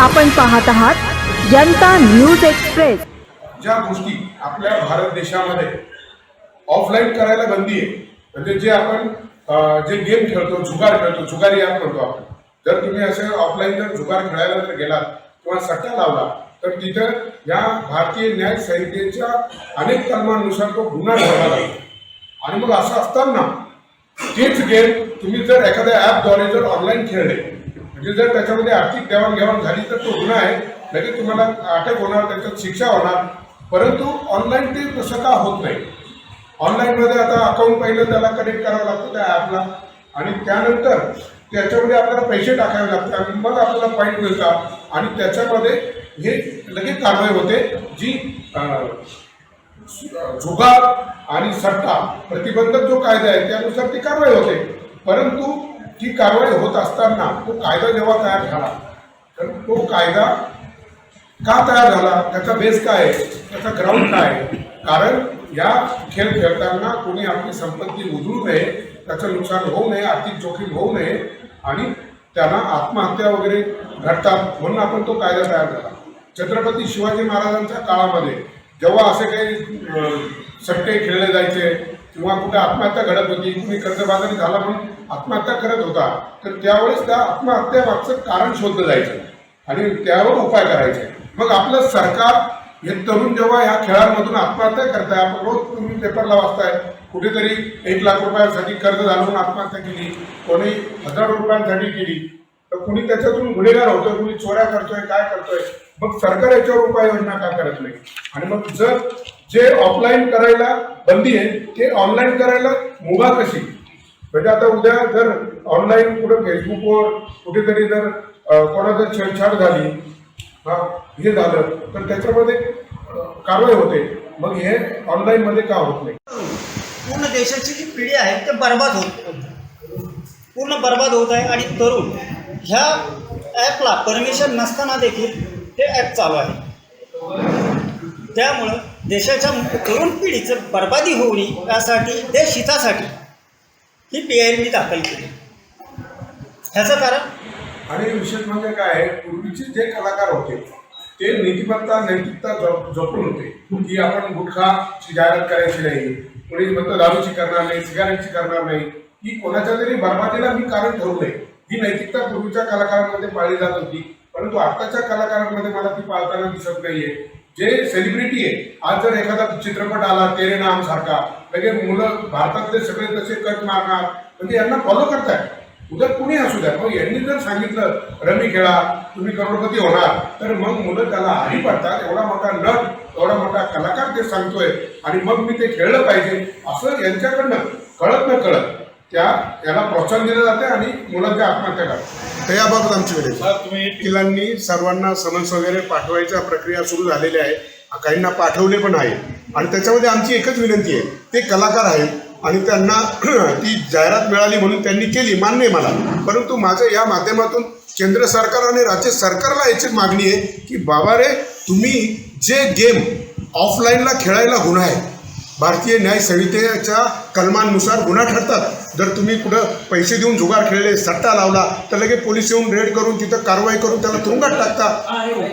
आपण पाहत आहात जनता न्यूज एक्सप्रेस. ज्या गोष्टी आपल्या भारत देशामध्ये ऑफलाईन करायला बंदी आहे म्हणजे जे आपण जे गेम खेळतो जुगार खेळतो जुगारी ॲप म्हणतो आपण. जर तुम्ही असे ऑफलाईन जर जुगार खेळायला जर गेलात किंवा सट्टा लावला तर तिथं या भारतीय न्याय संहितेच्या अनेक कलमांनुसार तो गुन्हा ठरला जातो आणि मग असं असताना तेच गेम तुम्ही जर एखाद्या ॲपद्वारे जर ऑनलाईन खेळले म्हणजे जर त्याच्यामध्ये आर्थिक देवाणघेवाण झाली तर तो गुन्हा आहे लगेच तुम्हाला अटक होणार त्याच्यात शिक्षा होणार. परंतु ऑनलाईन ते तसं का होत नाही. ऑनलाईनमध्ये आता अकाउंट पहिलं त्याला कनेक्ट करावं लागतं त्या ॲपला आणि त्यानंतर त्याच्यामध्ये आपल्याला पैसे टाकावे लागतात आणि मग आपल्याला पॉईंट मिळतात. आणि त्याच्यामध्ये हे लगेच कारवाई होते जी जुगार आणि सट्टा प्रतिबंधक जो कायदा आहे त्यानुसार ती कारवाई होते. परंतु ती कारवाई होत असताना तो कायदा जेव्हा तयार झाला तर तो कायदा का तयार झाला त्याचा बेस काय आहे त्याचा ग्राउंड काय आहे? कारण या खेळ खेळताना कोणी आपली संपत्ती उधळू नये त्याचं नुकसान होऊ नये आर्थिक जोखीम होऊ नये आणि त्यांना आत्महत्या वगैरे घडतात म्हणून आपण तो कायदा तयार झाला. छत्रपती शिवाजी महाराजांच्या काळामध्ये जेव्हा असे काही सट्टे खेळले जायचे किंवा कुठे आत्महत्या घडत होती कुणी कर्जबाजारी झाला म्हणून आत्महत्या करत होता तर त्यावेळेस त्या आत्महत्यामागचं कारण शोधलं जायचं आणि त्यावर उपाय करायचे. मग आपलं सरकार हे तरुण जेव्हा ह्या खेळांमधून आत्महत्या करताय आपण रोज तुम्ही पेपरला वाचताय कुठेतरी एक लाख रुपयांसाठी कर्ज घालून आत्महत्या केली कोणी हजार रुपयांसाठी केली तर कुणी त्याच्यातून गुन्हेगार होतोय कुणी चोऱ्या करतोय काय करतोय. मग सरकार याच्यावर उपाययोजना का करत नाही? आणि मग जर जे ऑफलाईन करायला बंदी आहे ते ऑनलाईन करायला मुभा कशी? म्हणजे आता उद्या जर ऑनलाईन कुठं फेसबुकवर कुठेतरी जर कोणाचं छेडछाड झाली हा हे झालं तर त्याच्यामध्ये कारवाई होते. मग हे ऑनलाईन मध्ये का होत नाही? पूर्ण देशाची जी पिढी आहे ते बर्बाद होत पूर्ण बर्बाद होत आहे आणि तरुण ह्या ॲपला परमिशन नसताना देखील ते ॲप चालू आहे. त्यामुळं देशाच्या तरुण पिढीचं बर्बादी होऊ नये यासाठी देश हितासाठी ही पी आय मी दाखल केली. ह्याचं कारण? आणि विशेष म्हणजे काय आहे पूर्वीचे जे कलाकार होते ते नीतिमत्ता नैतिकता जप जपून होते. की आपण गुटखाची जाहिरात करायची नाही कोणी म्हणतो दारूची करणार नाही सिगारेटची करणार नाही. की कोणाच्या तरी बर्बादीला मी कारण ठरू नये. ही नैतिकता पूर्वीच्या कलाकारांमध्ये पाळली जात होती. परंतु आताच्या कलाकारांमध्ये मला ती पाळताना दिसत नाहीये. जे सेलिब्रिटी आहे आज जर एखादा चित्रपट आला तेरे नाम सारखा लगेच मुलं भारतातले सगळे तसे कट मारणार म्हणजे यांना फॉलो करताय उद्या कुणी असू द्या. मग यांनी जर सांगितलं रमी खेळा तुम्ही करोडपती होणार. तर मग मुलं त्याला आरी पडतात. एवढा मोठा नट एवढा मोठा कलाकार ते सांगतोय. आणि मग मी ते खेळलं पाहिजे. असं यांच्याकडनं कळत न कळत त्या याला प्रोत्साहन दिलं जाते आणि मुलांच्या आत्महत्या करतात. तर याबाबत आमची वेळ वकिलांनी सर्वांना समन्स वगैरे पाठवायच्या प्रक्रिया सुरू झालेली आहे. काहींना पाठवले पण आहे. आणि त्याच्यामध्ये आमची एकच विनंती आहे. ते कलाकार आहेत आणि त्यांना ती जाहिरात मिळाली म्हणून त्यांनी केली. मान्य आहे मला. परंतु माझं या माध्यमातून केंद्र सरकार आणि राज्य सरकारला याची मागणी आहे की बाबा रे तुम्ही जे गेम ऑफलाईनला खेळायला गुन्हा आहे भारतीय न्याय संहितेच्या कलमांनुसार गुन्हा ठरतात जर तुम्ही कुठं पैसे देऊन जुगार खेळले सट्टा लावला तर लगेच पोलीस येऊन रेड करून तिथं कारवाई करून त्याला तुरुंगात टाकता.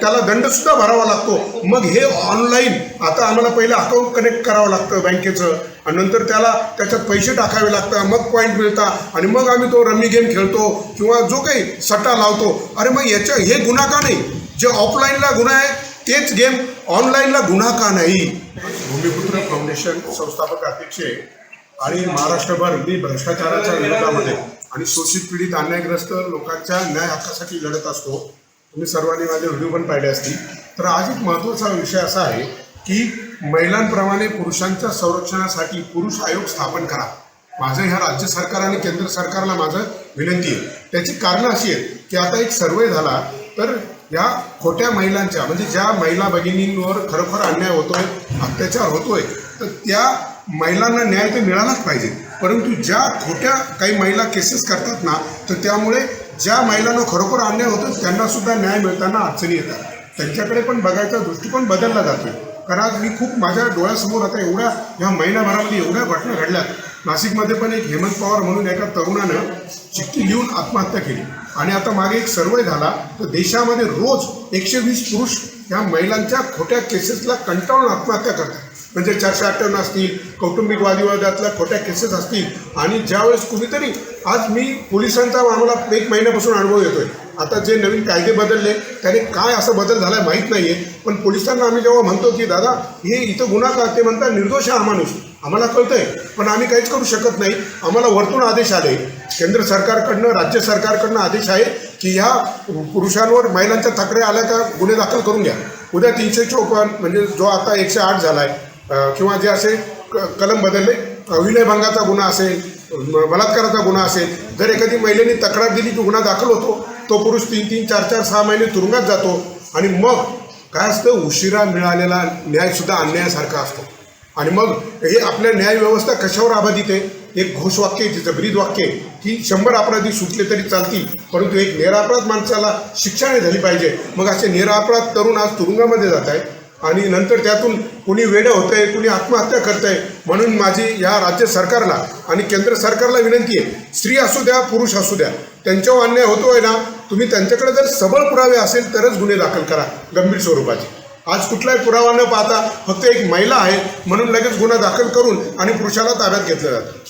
त्याला दंडसुद्धा भरावा लागतो. मग हे ऑनलाईन आता आम्हाला पहिलं अकाउंट कनेक्ट करावं लागतं बँकेचं. आणि नंतर त्याला त्याच्यात पैसे टाकावे लागतात. मग पॉईंट मिळतात आणि मग आम्ही तो रमी गेम खेळतो. किंवा जो काही सट्टा लावतो. अरे मग याच्या हे गुन्हा का नाही? जे ऑफलाईनला गुन्हा आहे तेच गेम ऑनलाईनला गुन्हा का नाही? भूमिपुत्र फाउंडेशन संस्थापक अध्यक्ष आहे. आणि महाराष्ट्रभर मी भ्रष्टाचाराच्या विरोधामध्ये आणि शोषित पीडित अन्यायग्रस्त लोकांच्या न्याय हक्कासाठी लढत असतो. तुम्ही सर्वांनी माझे व्हिडिओ पण पाहिले असतील. तर आज एक महत्त्वाचा विषय असा आहे की महिलांप्रमाणे पुरुषांच्या संरक्षणासाठी पुरुष आयोग स्थापन करा. माझं ह्या राज्य सरकार आणि केंद्र सरकारला माझं विनंती आहे. त्याची कारणं अशी आहेत की आता एक सर्वे झाला तर या खोट्या महिलांच्या म्हणजे ज्या महिला भगिनींवर खरोखर अन्याय होतोय अत्याचार होतोय तर त्या महिलांना न्याय तर मिळालाच पाहिजे. परंतु ज्या खोट्या काही महिला केसेस करतात ना तर त्यामुळे ज्या महिलांना खरोखर अन्याय होतो त्यांनासुद्धा न्याय मिळताना अडचणी येतात. त्यांच्याकडे पण बघायचा दृष्टिकोन बदलला जातो. कारण आज मी खूप माझ्या डोळ्यासमोर आता एवढ्या ह्या महिन्याभरामध्ये एवढ्या घटना घडल्यात नाशिकमध्ये पण एक हेमंत पवार म्हणून एका तरुणानं चिठ्ठी लिहून आत्महत्या केली. आणि आता मागे एक सर्वे झाला तर देशामध्ये रोज एकशे वीस पुरुष ह्या महिलांच्या खोट्या केसेसला कंटाळून आत्महत्या करतात. म्हणजे चारशे अठ्ठावन्न असतील कौटुंबिक वादविवादातल्या खोट्या केसेस असतील आणि ज्यावेळेस कुणीतरी आज मी पोलिसांचा आम्हाला एक महिन्यापासून अनुभव येतोय. आता जे नवीन कायदे बदलले त्याने काय असा बदल झाला आहे माहीत नाही आहे पण पोलिसांना आम्ही जेव्हा म्हणतो की दादा हे इथं गुन्हा का? ते म्हणतात निर्दोष आहे हा माणूस. आम्हाला कळतंय पण आम्ही काहीच करू शकत नाही. आम्हाला वरतून आदेश आले. केंद्र सरकारकडनं राज्य सरकारकडनं आदेश आहे की ह्या पुरुषांवर महिलांच्या तक्रारी आल्या का गुन्हे दाखल करून घ्या. उद्या तीनशे चौपन्न म्हणजे जो आता एकशे आठ झाला आहे किंवा जे असे क कलम बदलले विनयभंगाचा गुन्हा असेल बलात्काराचा गुन्हा असेल जर एखादी महिलेने तक्रार दिली की गुन्हा दाखल होतो तो पुरुष तीन तीन चार चार सहा महिने तुरुंगात जातो आणि मग काय असतं उशिरा मिळालेला न्यायसुद्धा अन्यायासारखा असतो. आणि मग हे आपल्या न्यायव्यवस्था कशावर आबाधित आहे? एक घोषवाक्य आहे तिचं ब्रीद वाक्य आहे. की शंभर अपराधी सुटले तरी चालतील परंतु एक निरापराध माणसाला शिक्षा नाही झाली पाहिजे. मग असे निरापराध तरुण आज तुरुंगामध्ये जात आहे आणि नंतर त्यातून कुणी वेडं होतं आहे कुणी आत्महत्या करत आहे म्हणून माझी या राज्य सरकारला आणि केंद्र सरकारला विनंती आहे स्त्री असू द्या पुरुष असू द्या त्यांच्यावर अन्याय होतो आहे ना तुम्ही त्यांच्याकडे जर सबळ पुरावे असेल तरच गुन्हे दाखल करा गंभीर स्वरूपाचे. आज कुठलाही पुरावा न पाहता फक्त एक महिला आहे म्हणून लगेच गुन्हा दाखल करून आणि पुरुषाला ताब्यात घेतलं जातं.